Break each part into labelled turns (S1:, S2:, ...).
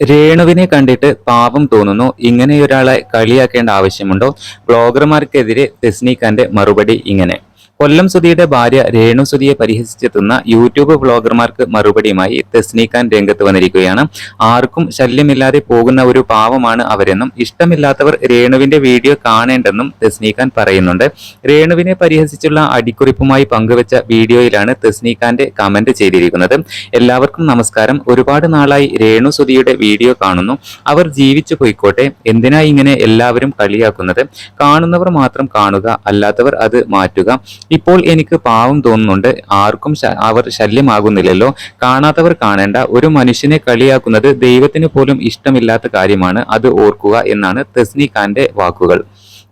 S1: രേണുവിനെ കണ്ടിട്ട് പാപം തോന്നുന്നു. ഇങ്ങനെയൊരാളെ കളിയാക്കേണ്ട ആവശ്യമുണ്ടോ? ബ്ലോഗർമാർക്കെതിരെ തെസ്നീഖാന്റെ മറുപടി ഇങ്ങനെ. കൊല്ലം സുധിയുടെ ഭാര്യ രേണു സുധിയെ പരിഹസിച്ചെത്തുന്ന യൂട്യൂബ് വ്ളോഗർമാർക്ക് മറുപടിയുമായി തെസ്നീഖാൻ രംഗത്ത് വന്നിരിക്കുകയാണ്. ആർക്കും ശല്യമില്ലാതെ പോകുന്ന ഒരു പാവമാണ് അവരെന്നും ഇഷ്ടമില്ലാത്തവർ രേണുവിന്റെ വീഡിയോ കാണേണ്ടെന്നും തെസ്നീഖാൻ പറയുന്നുണ്ട്. രേണുവിനെ പരിഹസിച്ചുള്ള അടിക്കുറിപ്പുമായി പങ്കുവച്ച വീഡിയോയിലാണ് തെസ്നീഖാന്റെ കമന്റ് ചെയ്തിരിക്കുന്നത്. എല്ലാവർക്കും നമസ്കാരം. ഒരുപാട് നാളായി രേണു സുധിയുടെ വീഡിയോ കാണുന്നു. അവർ ജീവിച്ചു പോയിക്കോട്ടെ. എന്തിനാ ഇങ്ങനെ എല്ലാവരും കളിയാക്കുന്നത്? കാണുന്നവർ മാത്രം കാണുക അല്ലാത്തവർ അത് മാറ്റുക. ഇപ്പോൾ എനിക്ക് പാവം തോന്നുന്നുണ്ട്. ആർക്കും അവർ ശല്യമാകുന്നില്ലല്ലോ. കാണാത്തവർ കാണേണ്ട. ഒരു മനുഷ്യനെ കളിയാക്കുന്നത് ദൈവത്തിന് പോലും ഇഷ്ടമില്ലാത്ത കാര്യമാണ്. അത് ഓർക്കുക എന്നാണ് തസ്നി ഖാന്റെ വാക്കുകൾ.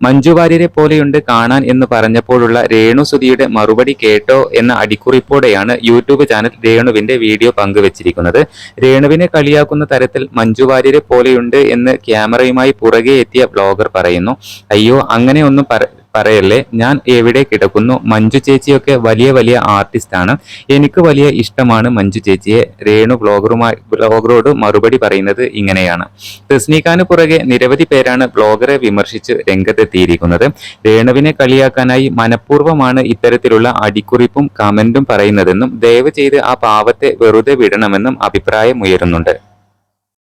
S1: മഞ്ജു വാര്യരെ പോലെയുണ്ട് കാണാൻ എന്ന് പറഞ്ഞപ്പോഴുള്ള രേണു സുധിയുടെ മറുപടി കേട്ടോ എന്ന അടിക്കുറിപ്പോടെയാണ് യൂട്യൂബ് ചാനൽ രേണുവിന്റെ വീഡിയോ പങ്കുവച്ചിരിക്കുന്നത്. രേണുവിനെ കളിയാക്കുന്ന തരത്തിൽ മഞ്ജു വാര്യരെ പോലെയുണ്ട് എന്ന് ക്യാമറയുമായി പുറകെ എത്തിയ ബ്ലോഗർ പറയുന്നു അയ്യോ അങ്ങനെയൊന്നും പറയല്ലേ? ഞാൻ എവിടെ കിടക്കുന്നു? മഞ്ജു ചേച്ചിയൊക്കെ വലിയ വലിയ ആർട്ടിസ്റ്റ് ആണ്. എനിക്ക് വലിയ ഇഷ്ടമാണ് മഞ്ജു ചേച്ചിയെ. രേണു ബ്ലോഗറുമായി ബ്ലോഗറോട് മറുപടി പറയുന്നത് ഇങ്ങനെയാണ്. തെസ്നിഖാന് പുറകെ നിരവധി പേരാണ് ബ്ലോഗറെ വിമർശിച്ച് രംഗത്തെത്തിയിരിക്കുന്നത്. രേണുവിനെ കളിയാക്കാനായി മനഃപൂർവമാണ് ഇത്തരത്തിലുള്ള അടിക്കുറിപ്പും കമന്റും പറയുന്നതെന്നും ദയവ് ചെയ്ത് ആ പാവത്തെ വെറുതെ വിടണമെന്നും അഭിപ്രായമുയരുന്നുണ്ട്.